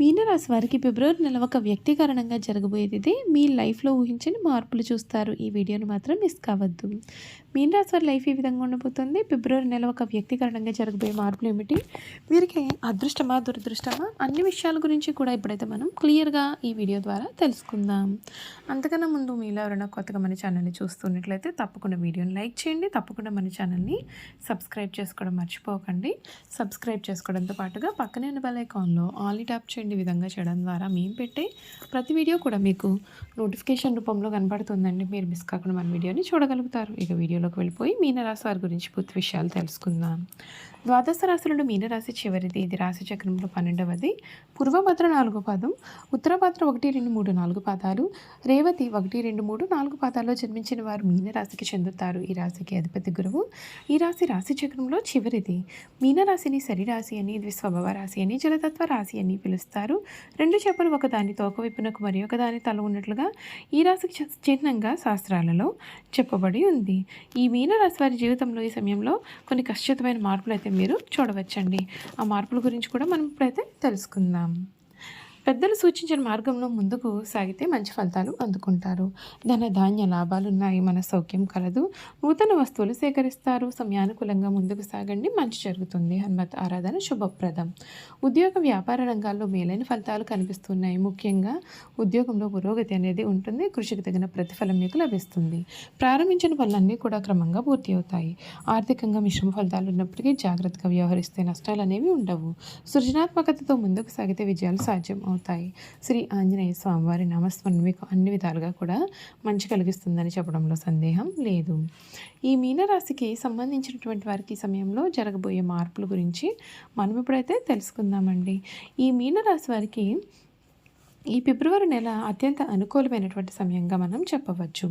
మీనరాశి వారికి ఫిబ్రవరి నెల ఒక వ్యక్తీకరణంగా జరగబోయేది ఇదే. మీ లైఫ్లో ఊహించని మార్పులు చూస్తారు. ఈ వీడియోను మాత్రం మిస్ కావద్దు. మీనరాశి వారి లైఫ్ ఈ విధంగా ఉండబోతుంది. ఫిబ్రవరి నెల ఒక వ్యక్తీకరణంగా జరగబోయే మార్పులు ఏమిటి? వీరికి అదృష్టమా దురదృష్టమా? అన్ని విషయాల గురించి కూడా ఇప్పుడైతే మనం క్లియర్గా ఈ వీడియో ద్వారా తెలుసుకుందాం. అంతకన్నా ముందు మీలో ఎవరైనా కొత్తగా మన ఛానల్ని చూస్తున్నట్లయితే తప్పకుండా వీడియోని లైక్ చేయండి. తప్పకుండా మన ఛానల్ని సబ్స్క్రైబ్ చేసుకోవడం మర్చిపోకండి. సబ్స్క్రైబ్ చేసుకోవడంతో పాటుగా పక్కనే ఉన్న బెల్ ఐకాన్లో ఆల్ ట్యాప్ చేయండి. చేయండి విధంగా చేయడం ద్వారా మేము పెట్టే ప్రతి వీడియో కూడా మీకు నోటిఫికేషన్ రూపంలో కనబడుతుందండి. మీరు మిస్ కాకుండా మన వీడియోని చూడగలుగుతారు. ఇక వీడియోలోకి వెళ్ళిపోయి మీనరాశి వారి గురించి పూర్తి విషయాలు తెలుసుకుందాం. ద్వాదశ రాశులలో మీనరాశి చివరిది. ఇది రాశి చక్రంలో పన్నెండవది. పూర్వభద్ర నాలుగు పాదం ఉత్తరభద్ర ఒకటి రెండు మూడు నాలుగు పాదాలు రేవతి ఒకటి రెండు మూడు నాలుగు పాదాల్లో జన్మించిన వారు మీనరాశికి చెందుతారు. ఈ రాశికి అధిపతి గురువు. ఈ రాశి రాశి చక్రంలో చివరిది. మీనరాశిని సరిరాశి అని ఇది స్వభావ రాశి అని జలతత్వ రాశి అని పిలుస్తారు. రెండు చేపలు ఒకదాని తోక వైపునకు మరి ఒకదాని తల ఉన్నట్లుగా ఈ రాశికి చిహ్నంగా శాస్త్రాలలో చెప్పబడి ఉంది. ఈ మీనరాశి వారి జీవితంలో ఈ సమయంలో కొన్ని కష్టతమైన మార్పులు అయితే మీరు చూడవచ్చండి. ఆ మార్పుల గురించి కూడా మనం ఇప్పుడైతే తెలుసుకుందాం. పెద్దలు సూచించిన మార్గంలో ముందుకు సాగితే మంచి ఫలితాలు అందుకుంటారు. ధన ధాన్య లాభాలు ఉన్నాయి. మన సౌఖ్యం కలదు. నూతన వస్తువులు సేకరిస్తారు. సమయానుకూలంగా ముందుకు సాగండి. మంచి జరుగుతుంది. హనుమత్ ఆరాధన శుభప్రదం. ఉద్యోగ వ్యాపార రంగాల్లో మేలైన ఫలితాలు కనిపిస్తున్నాయి. ముఖ్యంగా ఉద్యోగంలో పురోగతి అనేది ఉంటుంది. కృషికి తగిన ప్రతిఫలం మీకు లభిస్తుంది. ప్రారంభించిన పనులన్నీ కూడా క్రమంగా పూర్తి అవుతాయి. ఆర్థికంగా మిశ్రమ ఫలితాలు ఉన్నప్పటికీ జాగ్రత్తగా వ్యవహరిస్తే నష్టాలు అనేవి ఉండవు. సృజనాత్మకతతో ముందుకు సాగితే విజయాలు సాధ్యం. అవుతాయి. శ్రీ ఆంజనేయ స్వామివారి నామస్మరణ మీకు అన్ని విధాలుగా కూడా మంచి కలిగిస్తుందని చెప్పడంలో సందేహం లేదు. ఈ మీనరాశికి సంబంధించినటువంటి వారికి సమయంలో జరగబోయే మార్పుల గురించి మనం ఇప్పుడైతే తెలుసుకుందామండి. ఈ మీనరాశి వారికి ఈ ఫిబ్రవరి నెల అత్యంత అనుకూలమైనటువంటి సమయంగా మనం చెప్పవచ్చు.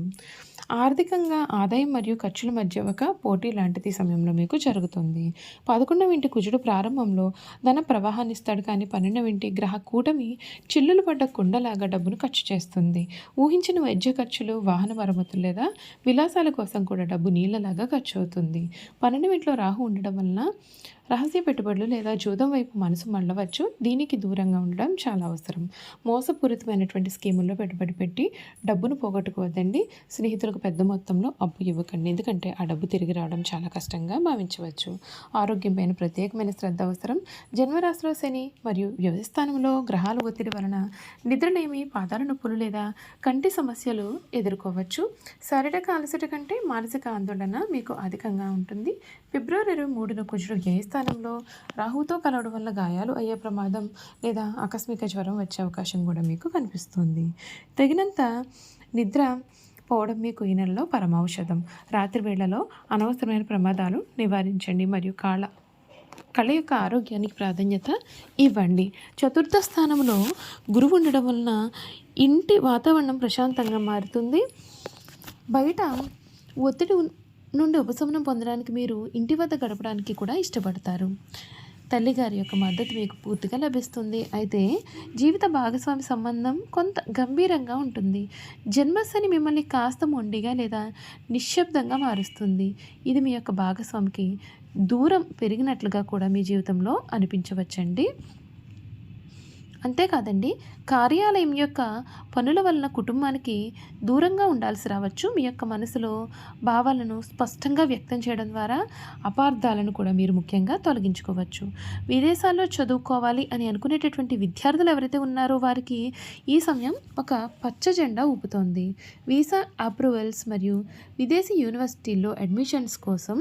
ఆర్థికంగా ఆదాయం మరియు ఖర్చుల మధ్య ఒక పోటీ లాంటిది సమయంలో మీకు జరుగుతుంది. పదకొండవ ఇంటి కుజుడు ప్రారంభంలో ధన ప్రవాహాన్ని ఇస్తాడు కానీ పన్నెండవ ఇంటి గ్రహ కూటమి చిల్లులు పడ్డ కుండలాగా డబ్బును ఖర్చు చేస్తుంది. ఊహించిన వైద్య ఖర్చులు వాహన మరమ్మతులు లేదా విలాసాల కోసం కూడా డబ్బు నీళ్ళలాగా ఖర్చు అవుతుంది. పన్నెండవ ఇంట్లో రాహు ఉండడం వలన రహస్య పెట్టుబడులు లేదా జూదం వైపు మనసు మళ్ళవచ్చు. దీనికి దూరంగా ఉండడం చాలా అవసరం. మోసపూరితమైనటువంటి స్కీముల్లో పెట్టుబడి పెట్టి డబ్బును పోగొట్టుకోవద్దండి. స్నేహితులకు పెద్ద మొత్తంలో అప్పు ఇవ్వకండి. ఎందుకంటే ఆ డబ్బు తిరిగి రావడం చాలా కష్టంగా భావించవచ్చు. ఆరోగ్యం పైన ప్రత్యేకమైన శ్రద్ధ అవసరం. జన్మరాశిలో శని మరియు వ్యవస్థానంలో గ్రహాల ఒత్తిడి వలన నిద్రలేమి పాదాల నొప్పులు లేదా కంటి సమస్యలు ఎదుర్కోవచ్చు. శారీరక అలసట కంటే మానసిక ఆందోళన మీకు అధికంగా ఉంటుంది. ఫిబ్రవరి ఇరవై మూడున కుజుడు స్థానంలో రాహుతో కలవడం వల్ల గాయాలు అయ్యే ప్రమాదం లేదా ఆకస్మిక జ్వరం వచ్చే అవకాశం కూడా మీకు కనిపిస్తుంది. తగినంత నిద్ర పోవడం మీకు ఈ నెలలో పరమౌషధం రాత్రి వేళలో అనవసరమైన ప్రమాదాలు నివారించండి మరియు కాళ్ళ కళ యొక్క ఆరోగ్యానికి ప్రాధాన్యత ఇవ్వండి. చతుర్థ స్థానంలో గురువు ఉండడం వలన ఇంటి వాతావరణం ప్రశాంతంగా మారుతుంది. బయట ఒత్తిడి నుండి ఉపశమనం పొందడానికి మీరు ఇంటి వద్ద గడపడానికి కూడా ఇష్టపడతారు. తల్లిగారి యొక్క మద్దతు మీకు పూర్తిగా లభిస్తుంది. అయితే జీవిత భాగస్వామి సంబంధం కొంత గంభీరంగా ఉంటుంది. జన్మశని మిమ్మల్ని కాస్త మొండిగా లేదా నిశ్శబ్దంగా మారుస్తుంది. ఇది మీ యొక్క భాగస్వామికి దూరం పెరిగినట్లుగా కూడా మీ జీవితంలో అనిపించవచ్చండి. అంతేకాదండి కార్యాలయం యొక్క పనుల వలన కుటుంబానికి దూరంగా ఉండాల్సి రావచ్చు. మీ యొక్క మనసులో భావాలను స్పష్టంగా వ్యక్తం చేయడం ద్వారా అపార్థాలను కూడా మీరు ముఖ్యంగా తొలగించుకోవచ్చు. విదేశాల్లో చదువుకోవాలి అని అనుకునేటటువంటి విద్యార్థులు ఎవరైతే ఉన్నారో వారికి ఈ సమయం ఒక పచ్చ జెండా ఊపుతోంది. వీసా అప్రూవల్స్ మరియు విదేశీ యూనివర్సిటీల్లో అడ్మిషన్స్ కోసం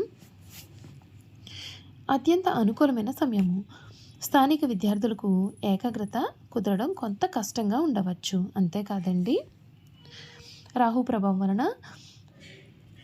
అత్యంత అనుకూలమైన సమయము. స్థానిక విద్యార్థులకు ఏకాగ్రత కుదరడం కొంత కష్టంగా ఉండవచ్చు. అంతేకాదండి. రాహు ప్రభావం వలన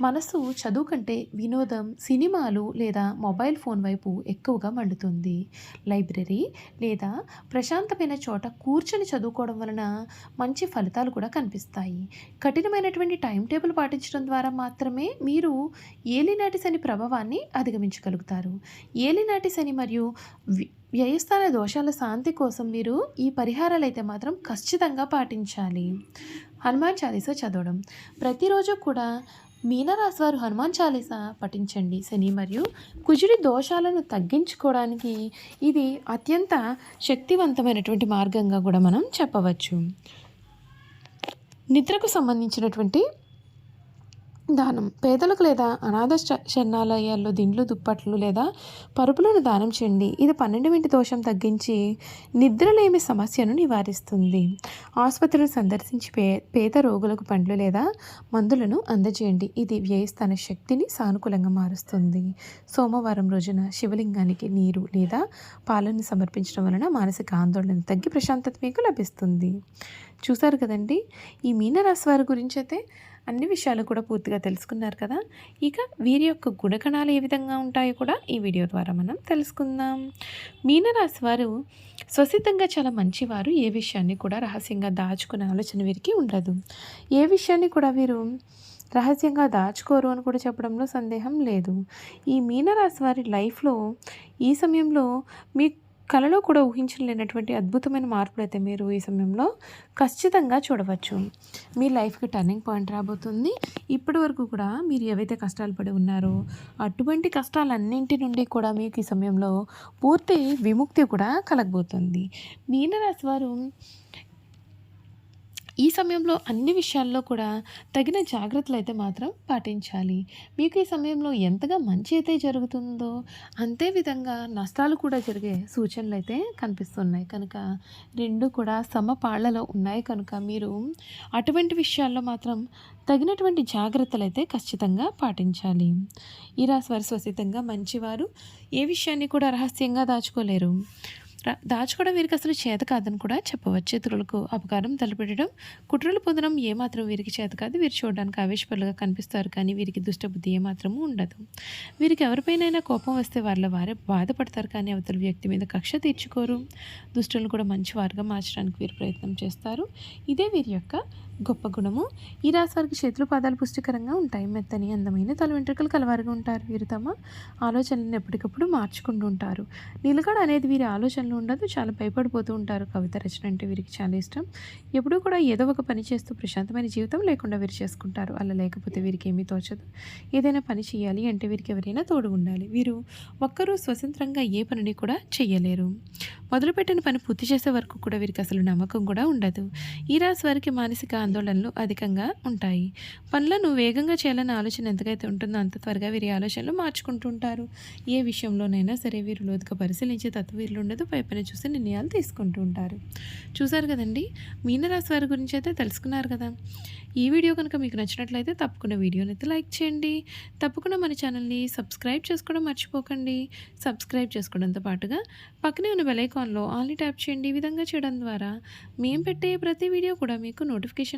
మనసు చదువు కంటే వినోదం సినిమాలు లేదా మొబైల్ ఫోన్ వైపు ఎక్కువగా మండుతుంది. లైబ్రరీ లేదా ప్రశాంతమైన చోట కూర్చొని చదువుకోవడం వలన మంచి ఫలితాలు కూడా కనిపిస్తాయి. కఠినమైనటువంటి టైం టేబుల్ పాటించడం ద్వారా మాత్రమే మీరు ఏలినాటి శని ప్రభావాన్ని అధిగమించగలుగుతారు. ఏలినాటి శని మరియు వి- వ్యయస్థాన దోషాల శాంతి కోసం మీరు ఈ పరిహారాలు అయితే మాత్రం ఖచ్చితంగా పాటించాలి. హనుమాన్ చాలీసా చదవడం. ప్రతిరోజు కూడా మీనరాశి వారు హనుమాన్ చాలీస పఠించండి. శని మరియు కుజుడి దోషాలను తగ్గించుకోవడానికి ఇది అత్యంత శక్తివంతమైనటువంటి మార్గంగా కూడా మనం చెప్పవచ్చు. నిద్రకు సంబంధించినటువంటి దానం. పేదలకు లేదా అనాథ శరణాలయాల్లో దిండ్లు దుప్పట్లు లేదా పరుపులను దానం చేయండి. ఇది పన్నెండు దోషం తగ్గించి నిద్రలేమి సమస్యను నివారిస్తుంది. ఆసుపత్రులను సందర్శించి పే పేద రోగులకు పండ్లు లేదా మందులను అందజేయండి. ఇది వ్యయస్థాన శక్తిని సానుకూలంగా మారుస్తుంది. సోమవారం రోజున శివలింగానికి నీరు లేదా పాలను సమర్పించడం వలన మానసిక ఆందోళన తగ్గి ప్రశాంతత మీకు లభిస్తుంది. చూసారు కదండి? ఈ మీనరాశి వారి గురించి అయితే అన్ని విషయాలు కూడా పూర్తిగా తెలుసుకున్నారు కదా. ఇక వీరి యొక్క గుణగణాలు ఏ విధంగా ఉంటాయో కూడా ఈ వీడియో ద్వారా మనం తెలుసుకుందాం. మీనరాశి వారు స్వసిద్ధంగా చాలా మంచివారు ఏ విషయాన్ని కూడా రహస్యంగా దాచుకునే ఆలోచన వీరికి ఉండదు. ఏ విషయాన్ని కూడా వీరు రహస్యంగా దాచుకోరు అని కూడా చెప్పడంలో సందేహం లేదు. ఈ మీనరాశి వారి లైఫ్లో ఈ సమయంలో మీ కళలో కూడా ఊహించలేనటువంటి అద్భుతమైన మార్పులు అయితే మీరు ఈ సమయంలో ఖచ్చితంగా చూడవచ్చు. మీ లైఫ్కి టర్నింగ్ పాయింట్ రాబోతుంది. ఇప్పటి వరకు కూడా మీరు ఏవైతే కష్టాలు పడి ఉన్నారో అటువంటి కష్టాలన్నింటి నుండి కూడా మీకు ఈ సమయంలో పూర్తి విముక్తి కూడా కలగబోతుంది. మీనరాశి వారు ఈ సమయంలో అన్ని విషయాల్లో కూడా తగిన జాగ్రత్తలు అయితే మాత్రం పాటించాలి. మీకు ఈ సమయంలో ఎంతగా మంచి అయితే జరుగుతుందో అంతే విధంగా నష్టాలు కూడా జరిగే సూచనలు అయితే కనిపిస్తున్నాయి. కనుక రెండు కూడా సమపాళ్ళలో ఉన్నాయి. కనుక మీరు అటువంటి విషయాల్లో మాత్రం తగినటువంటి జాగ్రత్తలు అయితే ఖచ్చితంగా పాటించాలి. ఈ రాశి వారు స్వసితంగా మంచివారు. ఏ విషయాన్ని కూడా రహస్యంగా దాచుకోలేరు. దాచుకోవడం వీరికి అసలు చేత కాదని కూడా చెప్పవచ్చు. ఇతరులకు అపకారం తలపెట్టడం కుట్రలు పొందడం ఏమాత్రం వీరికి చేత కాదు. వీరు చూడడానికి ఆవేశపరులుగా కనిపిస్తారు కానీ వీరికి దుష్టబుద్ధి ఏమాత్రము ఉండదు. వీరికి ఎవరిపైనైనా కోపం వస్తే వాళ్ళ వారే బాధపడతారు కానీ అవతల వ్యక్తి మీద కక్ష తీర్చుకోరు. దుష్టులను కూడా మంచి వారుగా మార్చడానికి వీరు ప్రయత్నం చేస్తారు. ఇదే వీరి యొక్క గొప్ప గుణము. ఈ రాశివారికి చేతులు పాదాలు పుష్టికరంగా ఉంటాయి. మెత్తని అందమైన తల వెంట్రుకలు కలవారుగా ఉంటారు. వీరు తమ ఆలోచనలను ఎప్పటికప్పుడు మార్చుకుంటూ ఉంటారు. నిలకడ అనేది వీరి ఆలోచనలు ఉండదు. చాలా భయపడిపోతూ ఉంటారు. కవిత రచన అంటే వీరికి చాలా ఇష్టం. ఎప్పుడూ కూడా ఏదో ఒక పని చేస్తూ ప్రశాంతమైన జీవితం లేకుండా వీరు చేసుకుంటారు. అలా లేకపోతే వీరికి ఏమీ తోచదు. ఏదైనా పని చేయాలి అంటే వీరికి ఎవరైనా తోడు ఉండాలి. వీరు ఒక్కరూ స్వతంత్రంగా ఏ పనిని కూడా చేయలేరు. మొదలుపెట్టిన పని పూర్తి చేసే వరకు కూడా వీరికి అసలు నమ్మకం కూడా ఉండదు. ఈ రాశి వారికి మానసిక ఆందోళనలు అధికంగా ఉంటాయి. పనులను వేగంగా చేయాలన్న ఆలోచన ఎంతకైతే ఉంటుందో అంత త్వరగా వీరి ఆలోచనలు మార్చుకుంటూ ఉంటారు. ఏ విషయంలోనైనా సరే వీరు లోతుగా పరిశీలించే తత్వ వీరులు ఉండదు. పైపైన చూసి నిర్ణయాలు తీసుకుంటూ ఉంటారు. చూసారు కదండి? మీనరాశి వారి గురించి అయితే తెలుసుకున్నారు కదా? ఈ వీడియో కనుక మీకు నచ్చినట్లయితే తప్పకుండా వీడియోని అయితే లైక్ చేయండి. తప్పకుండా మన ఛానల్ని సబ్స్క్రైబ్ చేసుకోవడం మర్చిపోకండి. సబ్స్క్రైబ్ చేసుకోవడంతో పాటుగా పక్కనే ఉన్న బెలైకాన్లో ఆల్ని ట్యాప్ చేయండి. ఈ విధంగా చేయడం ద్వారా మేము పెట్టే ప్రతి వీడియో కూడా మీకు నోటిఫికేషన్